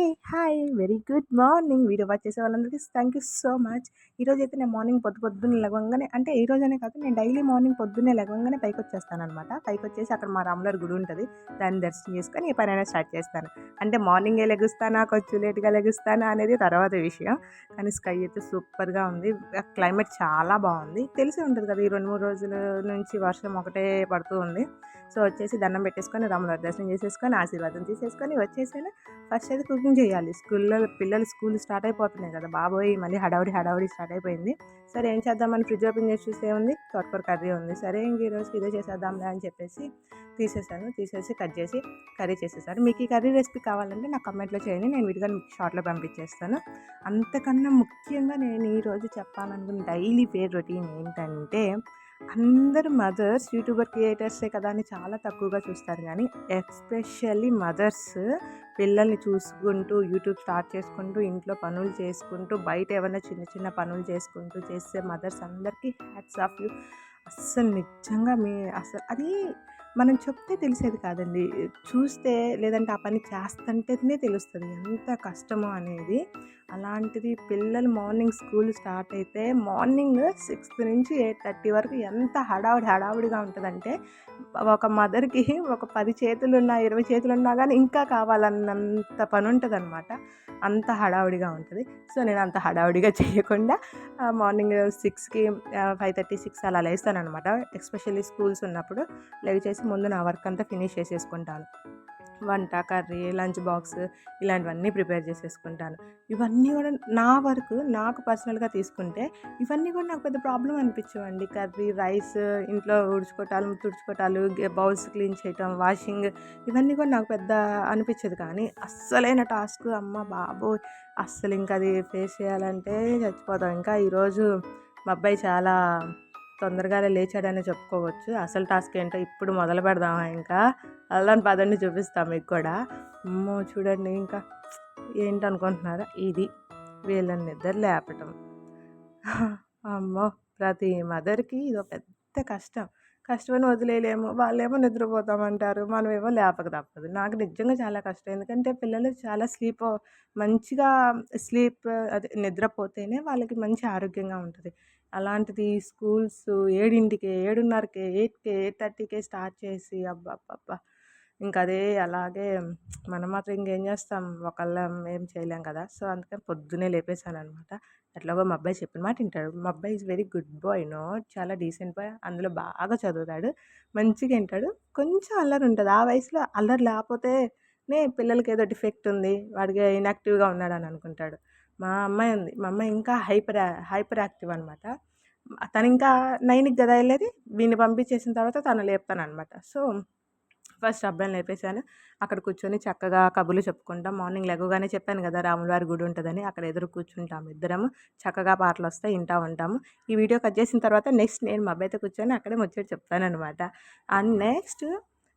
ఏ hi very good morning video watch చేసే వాళ్ళందరికీ. Thank you so much ఈరోజు అయితే నేను మార్నింగ్ పొద్దు పొద్దున్నే లెగవంగానే అంటే ఈ రోజనే కాదు నేను డైలీ మార్నింగ్ పొద్దున్నే లెగవంగానే పైకి వచ్చేస్తాను అనమాట పైకి వచ్చేసి అక్కడ మా రాములవారి గుడి ఉంటుంది. దాన్ని దర్శనం చేసుకొని ఈ పనైనా స్టార్ట్ చేస్తాను. అంటే మార్నింగే లెగుస్తానా కొంచెం లేట్గా లెగుస్తానా అనేది తర్వాత విషయం. కానీ స్కై అయితే సూపర్గా ఉంది. క్లైమేట్ చాలా బాగుంది. తెలిసి ఉంటుంది కదా ఈ రెండు మూడు రోజుల నుంచి వర్షం ఒకటే పడుతూ ఉంది. సో వచ్చేసి దండం పెట్టేసుకొని రాములవారి దర్శనం చేసేసుకొని ఆశీర్వాదం తీసేసుకొని వచ్చేసాను. ఫస్ట్ అయితే ప్యాకింగ్ చేయాలి. స్కూల్లో పిల్లలు స్కూల్ స్టార్ట్ అయిపోతున్నాయి కదా బాబోయ్ మళ్ళీ హడావుడి హడావుడి స్టార్ట్ అయిపోయింది. సరే ఏం చేద్దామని ఫ్రిడ్జ్ ఓపెన్ చేసి చూస్తే ఉంది తోటకూర కర్రీ ఉంది. సరే ఇంక ఈరోజు ఇదే చేసేద్దాంలే అని చెప్పేసి తీసేసాను. తీసేసి కట్ చేసి కర్రీ చేసేసాను మీకు ఈ కర్రీ రెసిపీ కావాలంటే నాకు కమెంట్లో చేయండి నేను విడిగా మీకు షార్ట్లో పంపించేస్తాను. అంతకన్నా ముఖ్యంగా నేను ఈరోజు చెప్పాలనుకున్న డైలీ పేరు రొటీన్ ఏంటంటే అందరు మదర్స్ యూట్యూబర్ క్రియేటర్సే కదా అని చాలా తక్కువగా చూస్తారు. కానీ ఎస్పెషల్లీ మదర్స్ పిల్లల్ని చూసుకుంటూ యూట్యూబ్ స్టార్ట్ చేసుకుంటూ ఇంట్లో పనులు చేసుకుంటూ బయట ఏమైనా చిన్న చిన్న పనులు చేసుకుంటూ చేసే మదర్స్ అందరికీ హ్యాట్స్ ఆఫ్ యూ. అస్సలు నిజంగా మీ అసలు అది మనం చెప్తే తెలిసేది కాదండి. చూస్తే లేదంటే ఆ పని చేస్తుంటేనే తెలుస్తుంది. ఎంత కష్టమో అనేది. అలాంటిది పిల్లలు మార్నింగ్ స్కూల్ స్టార్ట్ అయితే మార్నింగ్ సిక్స్త్ నుంచి ఎయిట్ థర్టీ వరకు ఎంత హడావుడి హడావుడిగా ఉంటుందంటే ఒక మదర్కి ఒక పది చేతులున్నా ఇరవై చేతులు ఉన్నా కానీ ఇంకా కావాలన్నంత పని ఉంటుంది అనమాట అంత హడావుడిగా ఉంటుంది. సో నేను అంత హడావుడిగా చేయకుండా మార్నింగ్ సిక్స్కి ఫైవ్ థర్టీ సిక్స్ అలా లేస్తాను అనమాట ఎస్పెషల్లీ స్కూల్స్ ఉన్నప్పుడు లేచేసి చేసి ముందు నా వర్క్ అంతా ఫినిష్ చేసేసుకుంటాను. వంట కర్రీ లంచ్ బాక్స్ ఇలాంటివన్నీ ప్రిపేర్ చేసేసుకుంటాను. ఇవన్నీ కూడా నా వర్క్ నాకు పర్సనల్గా తీసుకుంటే ఇవన్నీ కూడా నాకు పెద్ద ప్రాబ్లం అనిపించవండి. కర్రీ రైస్ ఇంట్లో ఉడుచుకోవటాలు తుడుచుకోవటాలు బౌల్స్ క్లీన్ చేయటం వాషింగ్ ఇవన్నీ కూడా నాకు పెద్ద అనిపించదు. కానీ అస్సలైన టాస్క్ అమ్మ బాబు అస్సలు ఇంకా అది ఫేస్ చేయాలంటే చచ్చిపోతాం. ఇంకా ఈరోజు మా అబ్బాయి చాలా తొందరగానే లేచాడని చెప్పుకోవచ్చు. అసలు టాస్క్ ఏంటో ఇప్పుడు మొదలు పెడదామా ఇంకా? అల్లని పదండి చూపిస్తాం మీకు కూడా. అమ్మో చూడండి ఇంకా ఏంటనుకుంటున్నారా. ఇది వీళ్ళని నిద్ర లేపటం. అమ్మో ప్రతి మదర్కి ఇది పెద్ద కష్టం. కష్టమని వదిలేయలేము. వాళ్ళేమో నిద్రపోతామంటారు. మనమేమో లేపక తప్పదు. నాకు నిజంగా చాలా కష్టం. ఎందుకంటే పిల్లలు చాలా స్లీప్ మంచిగా స్లీప్ అదే నిద్రపోతేనే వాళ్ళకి మంచి ఆరోగ్యంగా ఉంటుంది. అలాంటిది స్కూల్స్ ఏడింటికి ఏడున్నరకి ఎయిట్కి ఎయిట్ థర్టీకే స్టార్ట్ చేసి అబ్బా ఇంకా అదే అలాగే మనం మాత్రం ఇంకేం చేస్తాం? ఒకళ్ళం ఏం చేయలేం కదా! సో అందుకని పొద్దునే లేపేశాను అనమాట ఎట్లాగో మా అబ్బాయి చెప్పిన మాట వింటాడు. మా అబ్బాయి is very good boy no? చాలా డీసెంట్ బాయ్. అందులో బాగా చదువుతాడు. మంచిగా వింటాడు. కొంచెం అల్లరి ఉంటుంది. ఆ వయసులో అల్లరి లేకపోతే నే పిల్లలకి ఏదో డిఫెక్ట్ ఉంది. వాడికి ఇన్యాక్టివ్గా ఉన్నాడు అని అనుకుంటాడు. మా అమ్మాయి ఉంది. మా అమ్మాయి ఇంకా హైపర్ హైపర్ యాక్టివ్ అనమాట. తను ఇంకా నైన్కి కదా వెళ్ళేది? వీడిని పంపించేసిన తర్వాత తను లేపుతాను అనమాట సో ఫస్ట్ అబ్బాయిని లేపేశాను. అక్కడ కూర్చొని చక్కగా కబుర్లు చెప్పుకుంటాం. మార్నింగ్ లెగగానే చెప్పాను కదా రాములవారి గుడి ఉంటుందని. అక్కడ ఎదురు కూర్చుంటాము ఇద్దరము. చక్కగా పాటలు వస్తాయి వింటా ఉంటాము. ఈ వీడియో కట్ చేసిన తర్వాత నెక్స్ట్ నేను మా అబ్బాయితో కూర్చొని అక్కడే ముచ్చట చెప్తానమాట అండ్ నెక్స్ట్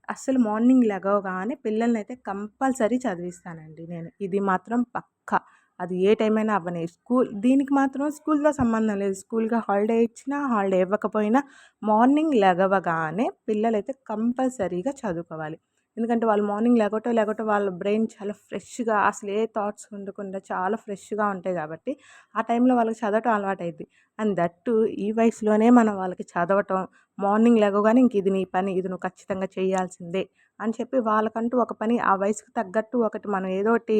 అసలు మార్నింగ్ లెగవగానే పిల్లల్ని అయితే కంపల్సరీ చదివిస్తానండి నేను. ఇది మాత్రం పక్కా. అది ఏ టైం అయినా అవ్వని. స్కూల్ దీనికి మాత్రం స్కూల్తో సంబంధం లేదు. స్కూల్గా హాలిడే ఇచ్చినా హాలిడే ఇవ్వకపోయినా మార్నింగ్ లెగవగానే పిల్లలైతే కంపల్సరీగా చదువుకోవాలి. ఎందుకంటే వాళ్ళు మార్నింగ్ లేకపోతే లేకపోతే వాళ్ళ బ్రెయిన్ చాలా ఫ్రెష్గా అసలు ఏ థాట్స్ ఉండకుండా చాలా ఫ్రెష్గా ఉంటాయి కాబట్టి ఆ టైంలో వాళ్ళకి చదవటం అలవాటు అయింది అండ్ దట్టు ఈ వయసులోనే మనం వాళ్ళకి చదవటం మార్నింగ్ లేకగానే ఇంక ఇది నీ పని ఇది నువ్వు ఖచ్చితంగా చేయాల్సిందే అని చెప్పి వాళ్ళకంటూ ఒక పని ఆ వయసుకు తగ్గట్టు ఒకటి మనం ఏదో ఒకటి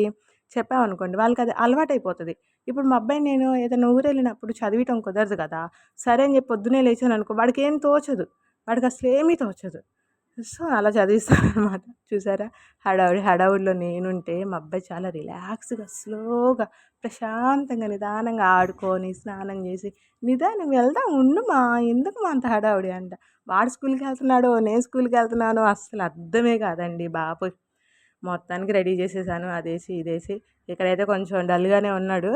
చెప్పామనుకోండి వాళ్ళకి అది అలవాటైపోతుంది. ఇప్పుడు మా అబ్బాయి నేను ఏదైనా ఊరు వెళ్ళినప్పుడు చదివటం కుదరదు కదా సరే అని చెప్పి పొద్దునే లేచాను అనుకో వాడికి ఏం తోచదు. వాడికి అసలు ఏమీ తోచదు. సో అలా చదివిస్తాను చూసారా? హడావుడి హడావుడిలో నేనుంటే మా అబ్బాయి చాలా రిలాక్స్గా స్లోగా ప్రశాంతంగా నిదానంగా ఆడుకొని స్నానం చేసి నిదానం వెళ్దాం ఉండు మా ఎందుకు మా అంత హడావుడి అంట. వాడు స్కూల్కి వెళ్తున్నాడు నేను స్కూల్కి వెళ్తున్నానో అస్సలు అర్థమే కాదండి బాబు మొత్తానికి రెడీ చేసేసాను అదేసి ఇదేసి. ఇక్కడైతే కొంచెం డల్గానే ఉన్నాడు.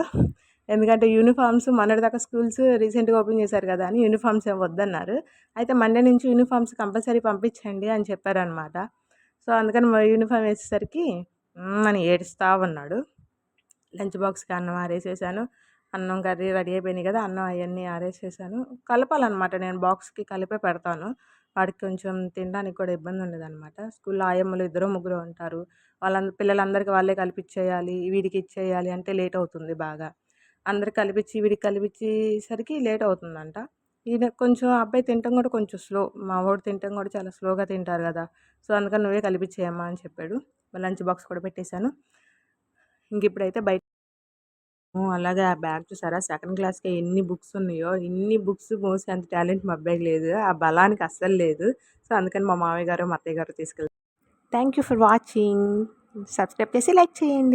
ఎందుకంటే యూనిఫామ్స్ మొన్నటిదాకా స్కూల్స్ రీసెంట్గా ఓపెన్ చేశారు కదా అని యూనిఫామ్స్ ఏం వద్దన్నారు. అయితే మండే నుంచి యూనిఫామ్స్ కంపల్సరీ పంపించండి అని చెప్పారనమాట సో అందుకని యూనిఫామ్ వేసేసరికి అని ఏడుస్తూ ఉన్నాడు. లంచ్ బాక్స్కి అన్నం ఆరేసేసాను. అన్నం కర్రీ రెడీ అయిపోయినాయి కదా అన్నం అవన్నీ ఆరేసేసాను. కలపాలన్నమాట నేను బాక్స్కి కలిపే పెడతాను. వాడికి కొంచెం తినడానికి కూడా ఇబ్బంది ఉండదన్నమాట. స్కూల్లో ఆయమ్మలు ఇద్దరు ముగ్గురు ఉంటారు. వాళ్ళ పిల్లలందరికీ వాళ్ళే కలిపిచ్చేయాలి వీడికి ఇచ్చేయాలి అంటే లేట్ అవుతుంది బాగా. అందరికి కలిపిచ్చి వీడికి కలిపించేసరికి లేట్ అవుతుందంట. ఈయన కొంచెం అబ్బాయి తినటం కూడా కొంచెం స్లో మా వాడు తినటం కూడా చాలా స్లోగా తింటారు కదా. సో అందుకని నువ్వే కలిపించేయమ్మా అని చెప్పాడు. లంచ్ బాక్స్ కూడా పెట్టేశాను. ఇంక ఇప్పుడైతే బయట అలాగే. ఆ బ్యాగ్ చూసారా? సెకండ్ క్లాస్కి ఎన్ని బుక్స్ ఉన్నాయో ఇన్ని బుక్స్ మోసే అంత టాలెంట్ మా అబ్బాయికి లేదు. ఆ బలానికి అస్సలు లేదు. సో అందుకని మా మామయ్య గారు మా అత్తయ్య గారు తీసుకెళ్తారు thank you for watching. Subscribe చేసి లైక్ చేయండి.